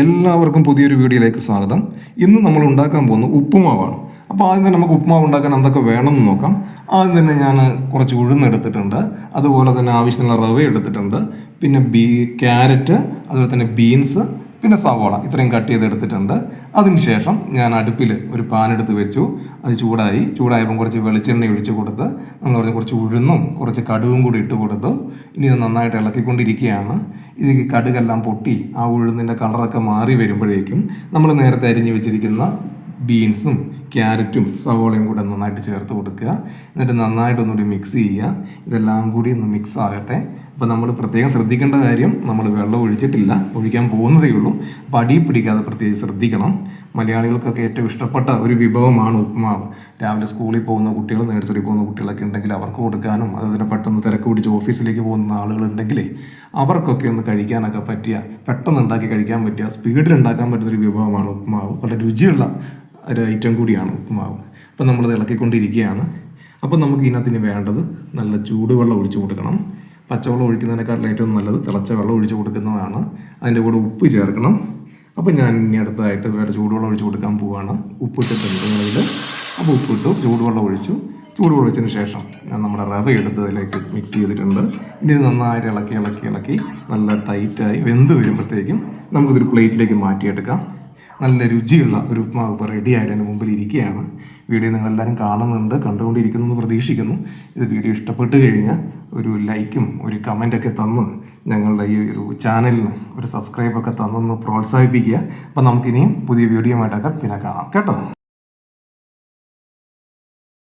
എല്ലാവർക്കും പുതിയൊരു വീഡിയോയിലേക്ക് സ്വാഗതം. ഇന്ന് നമ്മൾ ഉണ്ടാക്കാൻ പോകുന്നത് ഉപ്പുമാവാണ്. അപ്പോൾ ആദ്യം തന്നെ നമുക്ക് ഉപ്പുമാവ് ഉണ്ടാക്കാൻ എന്തൊക്കെ വേണമെന്ന് നോക്കാം. ആദ്യം തന്നെ ഞാൻ കുറച്ച് ഉഴുന്ന് എടുത്തിട്ടുണ്ട് അതുപോലെ തന്നെ ആവശ്യത്തിനുള്ള റവ എടുത്തിട്ടുണ്ട്. പിന്നെ ബീ ക്യാരറ്റ് അതുപോലെ തന്നെ ബീൻസ് പിന്നെ സവാള. ഇത്രയും കട്ട് ചെയ്ത് എടുത്തിട്ടുണ്ട് അതിനുശേഷം ഞാൻ അടുപ്പിൽ ഒരു പാൻ എടുത്ത് വെച്ചു. അത് ചൂടായി. ചൂടായപ്പം കുറച്ച് വെളിച്ചെണ്ണ ഒഴിച്ച് കൊടുത്ത് നമ്മൾ പറഞ്ഞ കുറച്ച് ഉഴുന്നും കുറച്ച് കടുവും കൂടി ഇട്ട് കൊടുത്ത്. ഇനി ഇത് നന്നായിട്ട് ഇളക്കിക്കൊണ്ടിരിക്കുകയാണ്. ഇത് കടുകെല്ലാം പൊട്ടി ആ ഉഴുന്നിന്റെ കളറൊക്കെ മാറി വരുമ്പോഴേക്കും നമ്മൾ നേരത്തെ അരിഞ്ഞ് വെച്ചിരിക്കുന്ന ബീൻസും ക്യാരറ്റും സവോളയും കൂടെ നന്നായിട്ട് ചേർത്ത് കൊടുക്കുക. എന്നിട്ട് നന്നായിട്ടൊന്നുകൂടി മിക്സ് ചെയ്യുക. ഇതെല്ലാം കൂടി ഒന്ന് മിക്സ് ആകട്ടെ. അപ്പോൾ നമ്മൾ പ്രത്യേകം ശ്രദ്ധിക്കേണ്ട കാര്യം നമ്മൾ വെള്ളം ഒഴിച്ചിട്ടില്ല ഒഴിക്കാൻ പോകുന്നതേ ഉള്ളൂ. അപ്പോൾ അടി പിടിക്കാതെ പ്രത്യേകിച്ച് ശ്രദ്ധിക്കണം. മലയാളികൾക്കൊക്കെ ഏറ്റവും ഇഷ്ടപ്പെട്ട ഒരു വിഭവമാണ് ഉപ്പുമാവ് രാവിലെ സ്കൂളിൽ പോകുന്ന കുട്ടികൾ നേഴ്സറി പോകുന്ന കുട്ടികളൊക്കെ ഉണ്ടെങ്കിൽ അവർക്ക് കൊടുക്കാനും അതുപോലെ പെട്ടെന്ന് തിരക്ക് പിടിച്ച് ഓഫീസിലേക്ക് പോകുന്ന ആളുകളുണ്ടെങ്കിലേ അവർക്കൊക്കെ ഒന്ന് കഴിക്കാനൊക്കെ പറ്റിയ പെട്ടെന്ന് ഉണ്ടാക്കി കഴിക്കാൻ പറ്റിയ സ്പീഡിൽ ഉണ്ടാക്കാൻ പറ്റുന്ന ഒരു വിഭവമാണ് ഉപ്പുമാവ് വളരെ രുചിയുള്ള ഒരു ഐറ്റം കൂടിയാണ് ഉപ്പുമാവ് അപ്പം നമ്മളത് ഇളക്കിക്കൊണ്ടിരിക്കുകയാണ്. അപ്പം നമുക്ക് ഇതിനകത്തിന് വേണ്ടത് നല്ല ചൂടുവെള്ളം ഒഴിച്ചു കൊടുക്കണം. പച്ചവെള്ളം ഒഴിക്കുന്നതിനേക്കാളും ഏറ്റവും നല്ലത് തിളച്ച വെള്ളം ഒഴിച്ച് കൊടുക്കുന്നതാണ്. അതിന്റെ കൂടെ ഉപ്പ് ചേർക്കണം. അപ്പോൾ ഞാൻ ഇനി അടുത്തതായിട്ട് വേറെ ചൂടുവെള്ളം ഒഴിച്ചു കൊടുക്കാൻ പോവുകയാണ് ഉപ്പിട്ടിട്ടുണ്ട് നിങ്ങളിൽ അപ്പോൾ ഉപ്പിട്ടു ചൂടുവെള്ളം ഒഴിച്ചു. ചൂടുവെള്ളം ഒഴിച്ചതിന് ശേഷം ഞാൻ നമ്മുടെ റവ എടുത്ത് അതിലേക്ക് മിക്സ് ചെയ്തിട്ടുണ്ട്. ഇനി നന്നായിട്ട് ഇളക്കി ഇളക്കി ഇളക്കി നല്ല ടൈറ്റായി വെന്ത് വരുമ്പോഴത്തേക്കും നമുക്കിതൊരു പ്ലേറ്റിലേക്ക് മാറ്റിയെടുക്കാം. നല്ല രുചിയുള്ള ഒരു ഉപ്മാവ് ഇപ്പോൾ റെഡി ആയിട്ട് എന്റെ മുമ്പിൽ ഇരിക്കുകയാണ്. വീഡിയോ നിങ്ങളെല്ലാവരും കാണുന്നുണ്ട് കണ്ടുകൊണ്ടിരിക്കുന്നു എന്ന് പ്രതീക്ഷിക്കുന്നു. ഇത് വീഡിയോ ഇഷ്ടപ്പെട്ട് കഴിഞ്ഞാൽ ഒരു ലൈക്കും ഒരു കമന്റൊക്കെ തന്ന് ഞങ്ങളുടെ ഈ ഒരു ചാനലിന് ഒരു സബ്സ്ക്രൈബൊക്കെ തന്നൊന്ന് പ്രോത്സാഹിപ്പിക്കുക. അപ്പോൾ നമുക്കിനിയും പുതിയ വീഡിയോ ആയിട്ടൊക്കെ പിന്നെ കാണാം. കേട്ടോ?